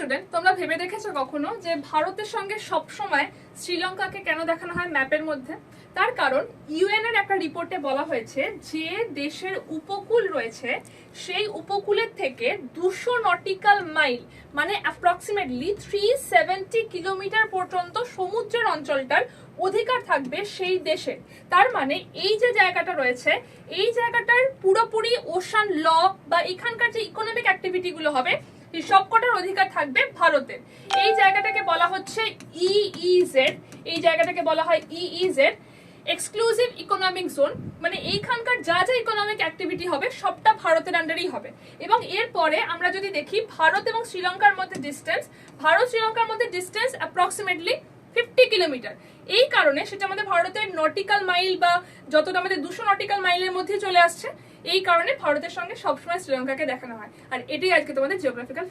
Student তোমরা ভেবে দেখেছ কখনো যে ভারতের সঙ্গে সবসময় শ্রীলঙ্কাকে কেন দেখানো হয় ম্যাপের মধ্যে? তার কারণ ইউএন এর একটা রিপোর্টে বলা হয়েছে যে দেশের উপকূল রয়েছে, সেই উপকূলের থেকে দুশো নটিক্যাল মাইল মানে অ্যাপ্রক্সিমেটলি থ্রি সেভেন্টি কিলোমিটার পর্যন্ত সমুদ্রের অঞ্চলটার অধিকার থাকবে সেই দেশে তার মানে এই যে জায়গাটা রয়েছে, এই জায়গাটার পুরোপুরি ওশান ল বা এখানকার যে ইকোনমিক অ্যাক্টিভিটিগুলো হবে এই সবকটার অধিকার থাকবে ভারতের। এই জায়গাটাকে বলা হচ্ছে ইইজেড এই জায়গাটাকে বলা হয় ইইজেড এক্সক্লুসিভ ইকোনমিক জোন মানে এইখানকার যা যা ইকোনমিক অ্যাক্টিভিটি হবে, সবটা ভারতের আন্ডারেই হবে। এবং এরপরে আমরা যদি দেখি, ভারত এবং শ্রীলঙ্কার মধ্যে ডিস্টেন্স ভারত শ্রীলঙ্কার মধ্যে ডিস্টেন্স অ্যাপ্রক্সিমেটলি ফিফটি কিলোমিটার এই কারণে সেটা আমাদের ভারতের নটিক্যাল মাইল বা যতটা আমাদের দুশো নটিক্যাল মাইলের মধ্যে চলে আসছে এই কারণে ভারতের সঙ্গে সবসময় শ্রীলঙ্কাকে দেখানো হয়। আর এটাই আজকে তোমাদের জিওগ্রাফিক্যাল